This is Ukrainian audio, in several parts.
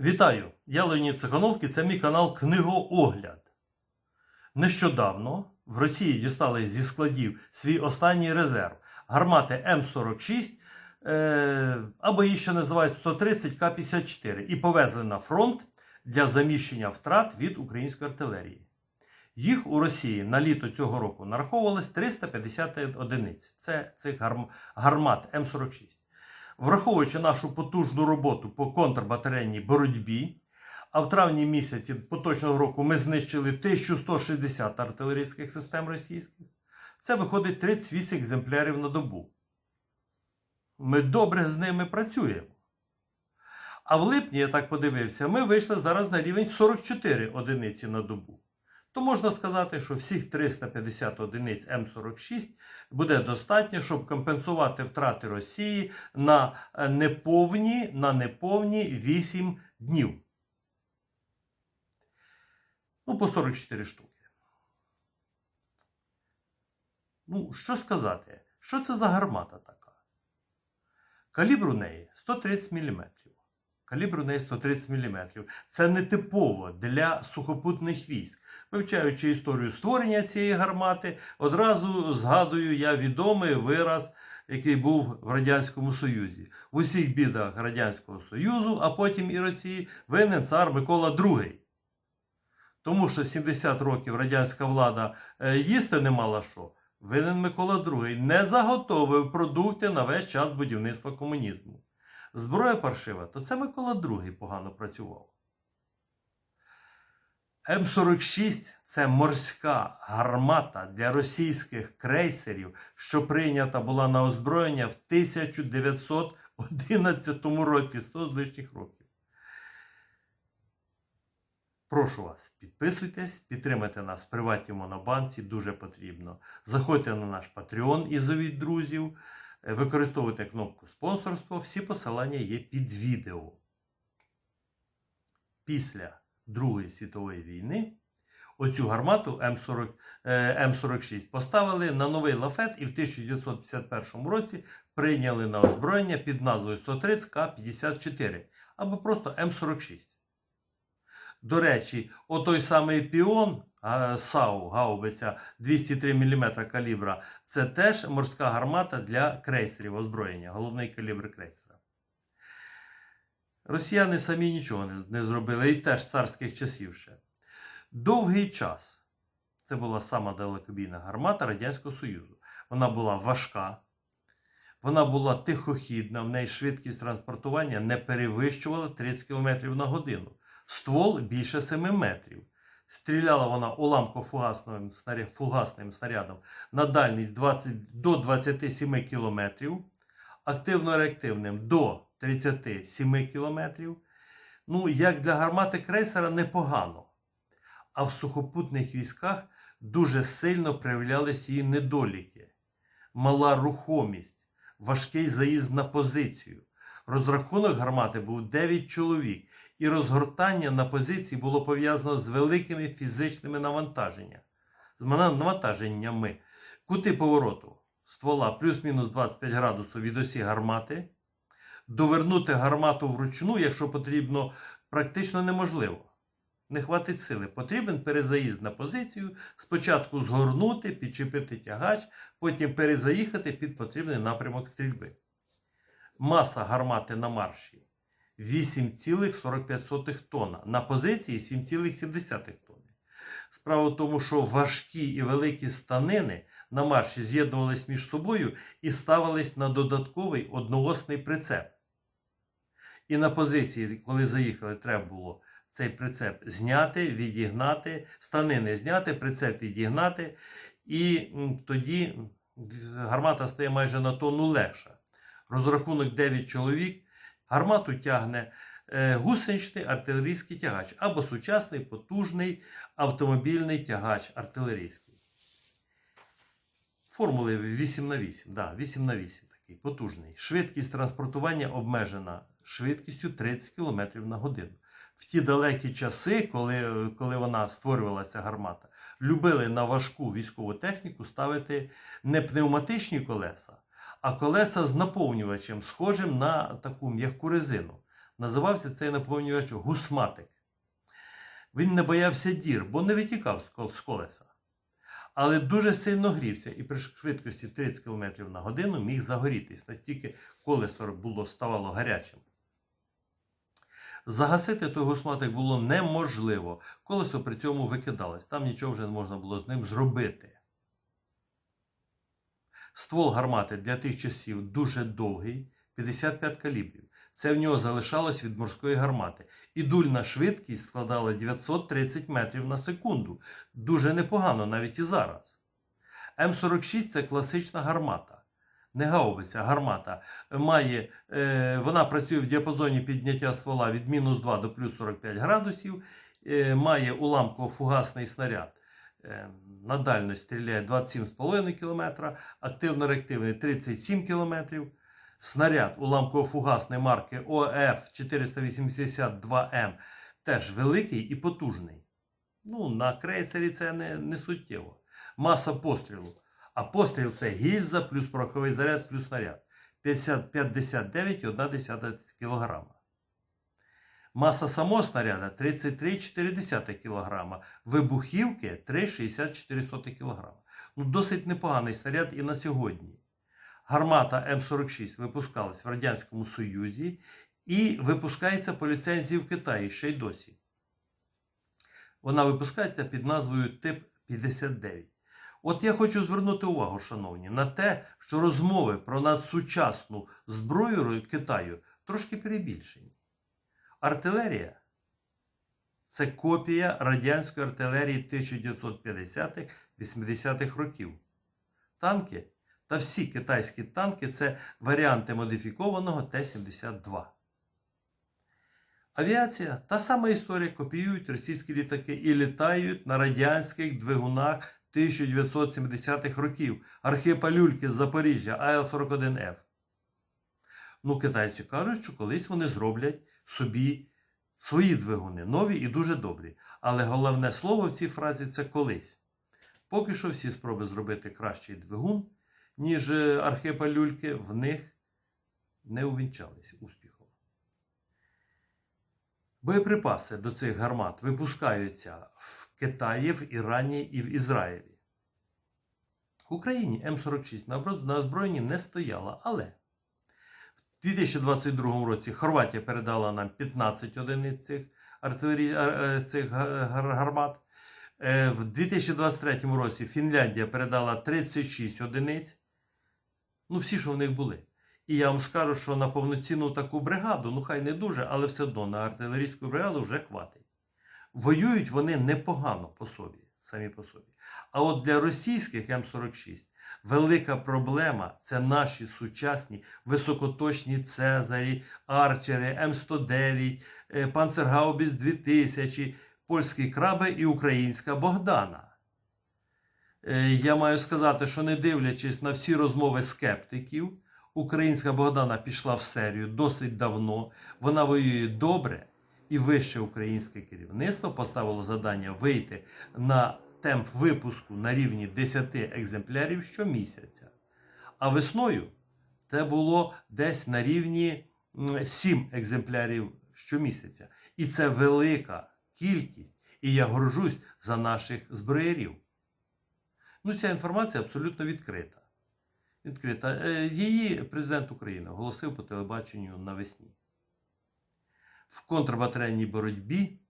Вітаю! Я Леонід Цихановський, це мій канал Книгоогляд. Нещодавно в Росії дістали зі складів свій останній резерв гармати М46, е, або її ще називають 130 К-54, і повезли на фронт для заміщення втрат від української артилерії. Їх у Росії на літо цього року нараховувалось 350 одиниць. Це цих гарм- гармат М46. Враховуючи нашу потужну роботу по контрбатарейній боротьбі, а в травні місяці поточного року ми знищили 1160 артилерійських систем російських, це виходить 38 екземплярів на добу. Ми добре з ними працюємо. А в липні, я так подивився, ми вийшли зараз на рівень 44 одиниці на добу. То можна сказати, що всіх 350 одиниць М46 буде достатньо, щоб компенсувати втрати Росії на е, неповні, на неповні 8 днів. Ну, по 44 штуки. Ну, що сказати? Що це за гармата така? Калібр у неї 130 мм. Калібр у неї 130 мм. Це не типово для сухопутних військ. Вивчаючи історію створення цієї гармати, одразу згадую я відомий вираз, який був в Радянському Союзі. В усіх бідах Радянського Союзу, а потім і Росії, винен цар Микола II. Тому що 70 років радянська влада е, їсти не мала що. Винен Микола II не заготовив продукти на весь час будівництва комунізму. Зброя паршива, то це Микола II погано працював. М46 це морська гармата для російських крейсерів, що прийнята була на озброєння в 1911 році, 100 з лишніх років. Прошу вас, підписуйтесь, підтримайте нас в приваті Монобанці, дуже потрібно. Заходьте на наш Patreon і зовіть друзів, використовуйте кнопку спонсорство. Всі посилання є під відео. Після Другої світової війни оцю гармату М40, е, М46 поставили на новий лафет і в 1951 році прийняли на озброєння під назвою 130 К-54 або просто М46. До речі, отой самий піон САУ гаубиця 203 мм калібра це теж морська гармата для крейсерів озброєння, головний калібр крейсера. Росіяни самі нічого не, не зробили, і теж царських часів ще. Довгий час це була сама далекобійна гармата Радянського Союзу. Вона була важка, вона була тихохідна, в неї швидкість транспортування не перевищувала 30 км на годину. Ствол більше 7 метрів. Стріляла вона уламко-фугасним снаря- фугасним снарядом на дальність 20, до 27 км, активно-реактивним до 37 км. Ну, як для гармати крейсера непогано. А в сухопутних військах дуже сильно проявлялися її недоліки. Мала рухомість, важкий заїзд на позицію. Розрахунок гармати був 9 чоловік, і розгортання на позиції було пов'язано з великими фізичними навантаженнями. З навантаженнями. Кути повороту ствола плюс-мінус 25 градусів від осі гармати. Довернути гармату вручну, якщо потрібно, практично неможливо. Не хватить сили. Потрібен перезаїзд на позицію. Спочатку згорнути, підчепити тягач, потім перезаїхати під потрібний напрямок стрільби. Маса гармати на марші 8,45 тонна. На позиції 7,7 тонни. Справа в тому, що важкі і великі станини на марші з'єднувались між собою і ставились на додатковий одноосний прицеп. І на позиції, коли заїхали, треба було цей прицеп зняти, відігнати, станини зняти, прицеп відігнати, і тоді гармата стає майже на тонну легша. Розрахунок 9 чоловік. Гармату тягне е, гусеничний артилерійський тягач або сучасний потужний автомобільний тягач артилерійський. Формули 8 на 8, да, 8 на 8 такий потужний. Швидкість транспортування обмежена швидкістю 30 км на годину. В ті далекі часи, коли, коли вона створювалася гармата, любили на важку військову техніку ставити не пневматичні колеса, а колеса з наповнювачем, схожим на таку м'яку резину. Називався цей наповнювач гусматик. Він не боявся дір, бо не витікав з колеса. Але дуже сильно грівся і при швидкості 30 км на годину міг загорітись, настільки колесо було ставало гарячим. Загасити той гусматик було неможливо. Колесо при цьому викидалось. Там нічого вже не можна було з ним зробити. Ствол гармати для тих часів дуже довгий 55 калібрів. Це в нього залишалось від морської гармати. І дульна швидкість складала 930 метрів на секунду. Дуже непогано навіть і зараз. М46 це класична гармата. Не гаубиця, гармата. Має, е, вона працює в діапазоні підняття ствола від мінус 2 до плюс 45 градусів. Е, має уламково-фугасний снаряд. Е, на дальність стріляє 27,5 км, активно-реактивний 37 км. Снаряд уламково-фугасний марки ОФ 482М теж великий і потужний. Ну, на крейсері це не, не суттєво. Маса пострілу. А постріл це гільза плюс пороховий заряд плюс снаряд. 50 59,1 кг. Маса самого снаряда 33,4 кг. Вибухівки 3,64 кг. Ну, досить непоганий снаряд і на сьогодні. Гармата М46 випускалась в Радянському Союзі і випускається по ліцензії в Китаї ще й досі. Вона випускається під назвою Тип 59. От я хочу звернути увагу, шановні, на те, що розмови про надсучасну зброю Китаю трошки перебільшені. Артилерія це копія радянської артилерії 1950-80-х років. Танки та всі китайські танки це варіанти модифікованого Т-72. Авіація та сама історія копіюють російські літаки і літають на радянських двигунах 1970-х років Архипа Люльки з Запоріжжя АЛ-41Ф. Ну, китайці кажуть, що колись вони зроблять собі свої двигуни, нові і дуже добрі. Але головне слово в цій фразі це колись. Поки що всі спроби зробити кращий двигун, ніж е, Архипа Люльки, в них не увінчались успіхом. Боєприпаси до цих гармат випускаються в Китаї, в Ірані і в Ізраїлі. В Україні М46 на озброєнні не стояла, але в 2022 році Хорватія передала нам 15 одиниць цих, артилерії, е, цих гармат. Е, В 2023 році Фінляндія передала 36 одиниць. Ну, всі, що в них були. І я вам скажу, що на повноцінну таку бригаду, ну хай не дуже, але все одно на артилерійську бригаду вже хватить. Воюють вони непогано по собі, самі по собі. А от для російських М46 велика проблема це наші сучасні високоточні Цезарі, Арчери, М109, е, Панцергаубіс 2000, польські краби і українська Богдана. Е, Я маю сказати, що не дивлячись на всі розмови скептиків, українська Богдана пішла в серію досить давно. Вона воює добре, і вище українське керівництво поставило завдання вийти на темп випуску на рівні 10 екземплярів щомісяця. А весною це було десь на рівні 7 екземплярів щомісяця. І це велика кількість. І я горжусь за наших зброярів. Ну, ця інформація абсолютно відкрита. відкрита. Е, Її президент України оголосив по телебаченню навесні. В контрбатарейній боротьбі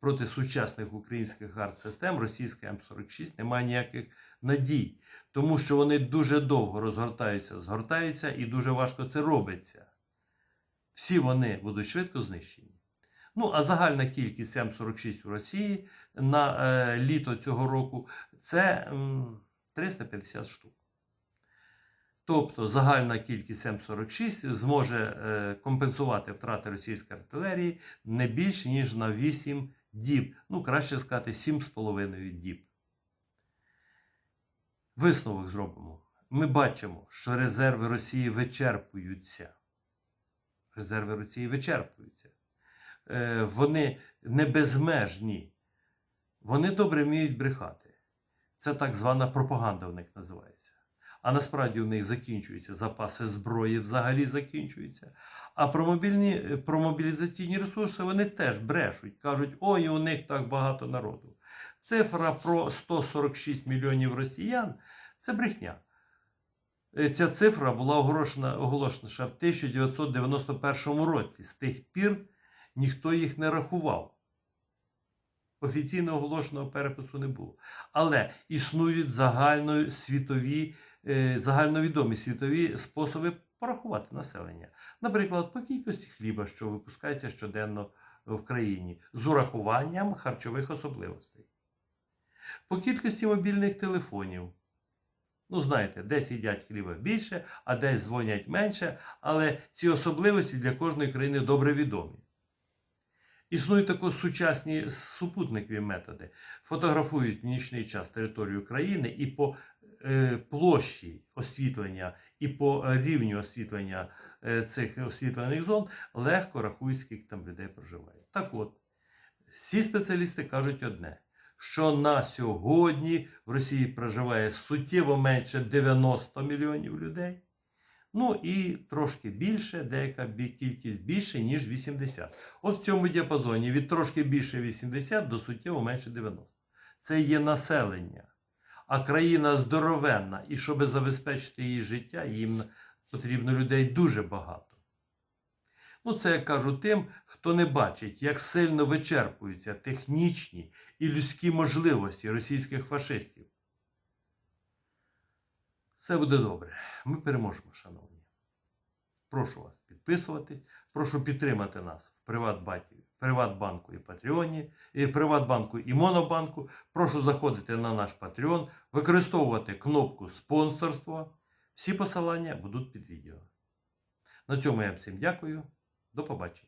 проти сучасних українських арт-систем російська М46 немає ніяких надій, тому що вони дуже довго розгортаються, згортаються і дуже важко це робиться. Всі вони будуть швидко знищені. Ну, а загальна кількість М46 в Росії на е, літо цього року це м, 350 штук. Тобто загальна кількість М46 зможе е, компенсувати втрати російської артилерії не більше, ніж на 8 діб. Ну, краще сказати, 7,5 діб. Висновок зробимо. Ми бачимо, що резерви Росії вичерпуються. Резерви Росії вичерпуються. Е, вони не безмежні. Вони добре вміють брехати. Це так звана пропаганда в них називається. А насправді в них закінчуються запаси зброї, взагалі закінчуються. А про, мобільні, про мобілізаційні ресурси вони теж брешуть. Кажуть, ой, у них так багато народу. Цифра про 146 мільйонів росіян це брехня. Е, Ця цифра була оголошена, оголошена ще в 1991 році. З тих пір ніхто їх не рахував. Офіційно оголошеного перепису не було. Але існують загальносвітові, загальновідомі світові способи порахувати населення. Наприклад, по кількості хліба, що випускається щоденно в країні, з урахуванням харчових особливостей. По кількості мобільних телефонів. Ну, знаєте, десь їдять хліба більше, а десь дзвонять менше, але ці особливості для кожної країни добре відомі. Існують також сучасні супутникові методи. Фотографують в нічний час територію країни і по е, площі освітлення, і по рівню освітлення е, цих освітлених зон легко рахують, скільки там людей проживає. Так от, всі спеціалісти кажуть одне: що на сьогодні в Росії проживає суттєво менше 90 мільйонів людей. Ну і трошки більше, деяка кількість більше, ніж 80. От в цьому діапазоні від трошки більше 80 до суттєво менше 90. Це є населення. А країна здоровенна, і щоб забезпечити її життя, їм потрібно людей дуже багато. Ну, це я кажу тим, хто не бачить, як сильно вичерпуються технічні і людські можливості російських фашистів. Все буде добре. Ми переможемо, шановні. Прошу вас підписуватись, прошу підтримати нас в Приватбаті, Приватбанку і Патреоні, і Приватбанку і Монобанку. Прошу заходити на наш Патреон, використовувати кнопку спонсорство. Всі посилання будуть під відео. На цьому я всім дякую. До побачення.